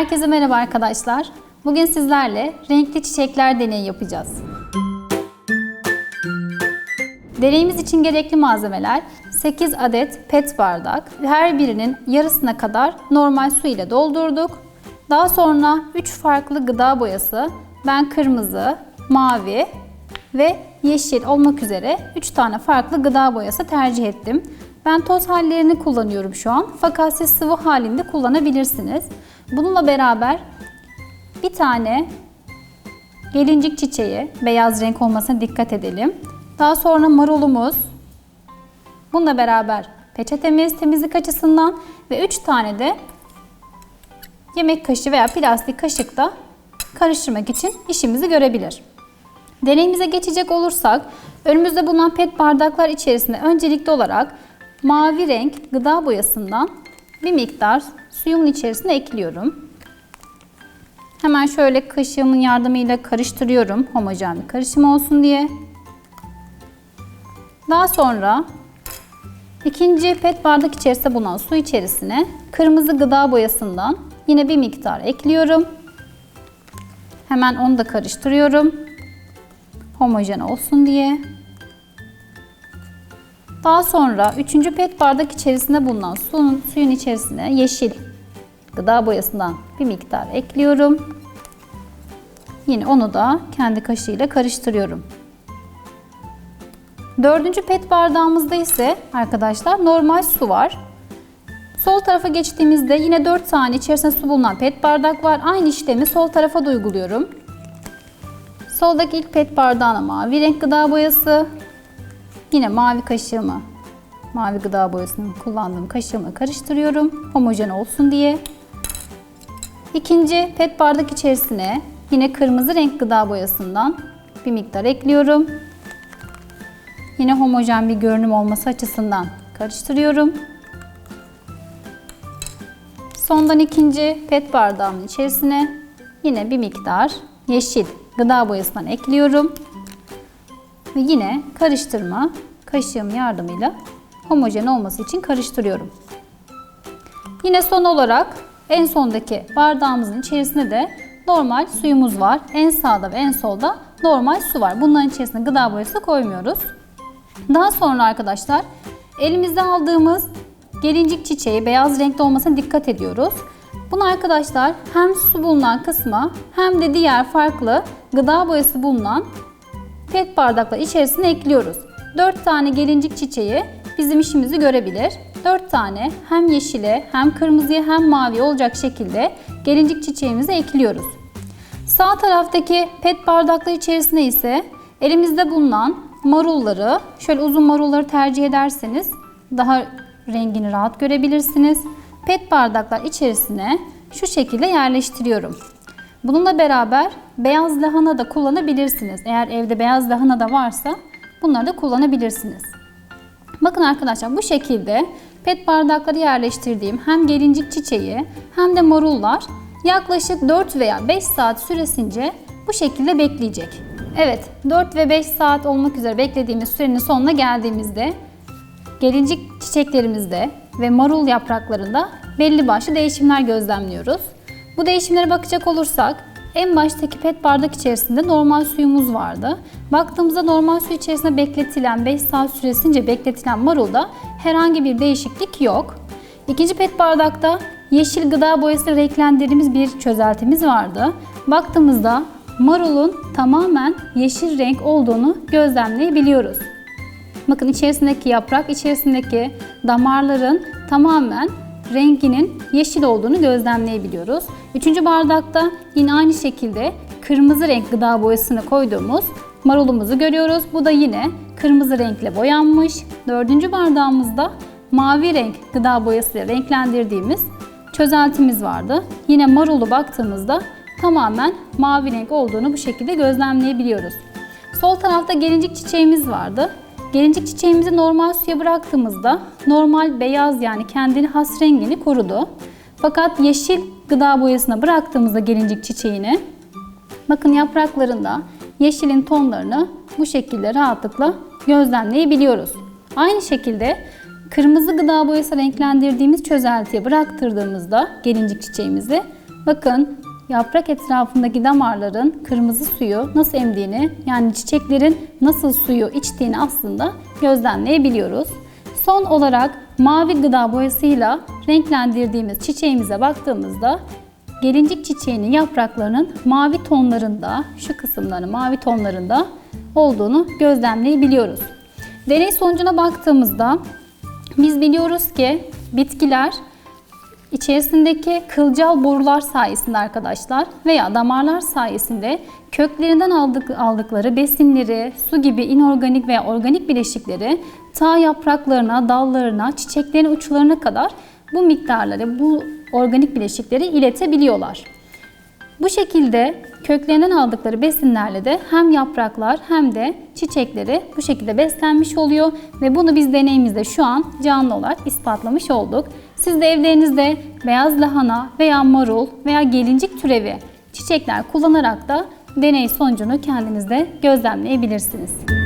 Herkese merhaba arkadaşlar. Bugün sizlerle renkli çiçekler deneyi yapacağız. Deneyimiz için gerekli malzemeler 8 adet pet bardak. Her birinin yarısına kadar normal su ile doldurduk. Daha sonra 3 farklı gıda boyası. Ben kırmızı, mavi ve yeşil olmak üzere 3 tane farklı gıda boyası tercih ettim. Ben toz hallerini kullanıyorum şu an. Fakat siz sıvı halinde kullanabilirsiniz. Bununla beraber bir tane gelincik çiçeği, beyaz renk olmasına dikkat edelim. Daha sonra marulumuz, bununla beraber peçetemiz temizlik açısından ve 3 tane de yemek kaşığı veya plastik kaşıkta karıştırmak için işimizi görebilir. Deneyimize geçecek olursak, önümüzde bulunan pet bardaklar içerisinde öncelikli olarak mavi renk gıda boyasından bir miktar suyumun içerisine ekliyorum. Hemen şöyle kaşığımın yardımıyla karıştırıyorum homojen bir karışım olsun diye. Daha sonra ikinci pet bardak içerisinde bulunan su içerisine kırmızı gıda boyasından yine bir miktar ekliyorum. Hemen onu da karıştırıyorum. Homojen olsun diye. Daha sonra üçüncü pet bardak içerisinde bulunan suyun, suyun içerisine yeşil gıda boyasından bir miktar ekliyorum. Yine onu da kendi kaşığıyla karıştırıyorum. Dördüncü pet bardağımızda ise arkadaşlar normal su var. Sol tarafa geçtiğimizde yine 4 tane içerisinde su bulunan pet bardak var. Aynı işlemi sol tarafa da uyguluyorum. Soldaki ilk pet bardağına mavi renk gıda boyası. Yine mavi kaşığımı, mavi gıda boyasını kullandığım kaşığımı karıştırıyorum. Homojen olsun diye. İkinci pet bardak içerisine yine kırmızı renk gıda boyasından bir miktar ekliyorum. Yine homojen bir görünüm olması açısından karıştırıyorum. Sondan ikinci pet bardağımın içerisine yine bir miktar yeşil gıda boyasından ekliyorum. Ve yine karıştırma kaşığım yardımıyla homojen olması için karıştırıyorum. Yine son olarak en sondaki bardağımızın içerisinde de normal suyumuz var. En sağda ve en solda normal su var. Bunların içerisine gıda boyası koymuyoruz. Daha sonra arkadaşlar elimizde aldığımız gelincik çiçeği beyaz renkte olmasına dikkat ediyoruz. Bunu arkadaşlar hem su bulunan kısma hem de diğer farklı gıda boyası bulunan pet bardaklar içerisine ekliyoruz. 4 tane gelincik çiçeği bizim işimizi görebilir. 4 tane hem yeşile hem kırmızıya hem mavi olacak şekilde gelincik çiçeğimizi ekliyoruz. Sağ taraftaki pet bardaklar içerisine ise elimizde bulunan marulları, şöyle uzun marulları tercih ederseniz daha rengini rahat görebilirsiniz. Pet bardaklar içerisine şu şekilde yerleştiriyorum. Bununla beraber beyaz lahana da kullanabilirsiniz. Eğer evde beyaz lahana da varsa bunları da kullanabilirsiniz. Bakın arkadaşlar bu şekilde pet bardakları yerleştirdiğim hem gelincik çiçeği hem de marullar yaklaşık 4 veya 5 saat süresince bu şekilde bekleyecek. Evet 4 ve 5 saat olmak üzere beklediğimiz sürenin sonuna geldiğimizde gelincik çiçeklerimizde ve marul yapraklarında belli başlı değişimler gözlemliyoruz. Bu değişimlere bakacak olursak en baştaki pet bardak içerisinde normal suyumuz vardı. Baktığımızda normal su içerisinde bekletilen 5 saat süresince bekletilen marulda herhangi bir değişiklik yok. İkinci pet bardakta yeşil gıda boyası renklendirdiğimiz bir çözeltimiz vardı. Baktığımızda marulun tamamen yeşil renk olduğunu gözlemleyebiliyoruz. Bakın içerisindeki yaprak, içerisindeki damarların tamamen renginin yeşil olduğunu gözlemleyebiliyoruz. Üçüncü bardakta yine aynı şekilde kırmızı renk gıda boyasını koyduğumuz marulumuzu görüyoruz. Bu da yine kırmızı renkle boyanmış. Dördüncü bardağımızda mavi renk gıda boyasıyla renklendirdiğimiz çözeltimiz vardı. Yine marulu baktığımızda tamamen mavi renk olduğunu bu şekilde gözlemleyebiliyoruz. Sol tarafta gelincik çiçeğimiz vardı. Gelincik çiçeğimizi normal suya bıraktığımızda normal beyaz yani kendini has rengini korudu. Fakat yeşil gıda boyasına bıraktığımızda gelincik çiçeğini bakın yapraklarında yeşilin tonlarını bu şekilde rahatlıkla gözlemleyebiliyoruz. Aynı şekilde kırmızı gıda boyası renklendirdiğimiz çözeltiye bıraktırdığımızda gelincik çiçeğimizi bakın yaprak etrafındaki damarların kırmızı suyu nasıl emdiğini yani çiçeklerin nasıl suyu içtiğini aslında gözlemleyebiliyoruz. Son olarak mavi gıda boyasıyla renklendirdiğimiz çiçeğimize baktığımızda gelincik çiçeğinin yapraklarının mavi tonlarında, şu kısımların mavi tonlarında olduğunu gözlemleyebiliyoruz. Deney sonucuna baktığımızda biz biliyoruz ki bitkiler içerisindeki kılcal borular sayesinde arkadaşlar veya damarlar sayesinde köklerinden aldık, aldıkları besinleri, su gibi inorganik veya organik bileşikleri ta yapraklarına, dallarına, çiçeklerin uçlarına kadar bu miktarları, bu organik bileşikleri iletebiliyorlar. Bu şekilde köklerinden aldıkları besinlerle de hem yapraklar hem de çiçekleri bu şekilde beslenmiş oluyor ve bunu biz deneyimizde şu an canlı olarak ispatlamış olduk. Siz de evlerinizde beyaz lahana veya marul veya gelincik türevi çiçekler kullanarak da deney sonucunu kendinizde gözlemleyebilirsiniz.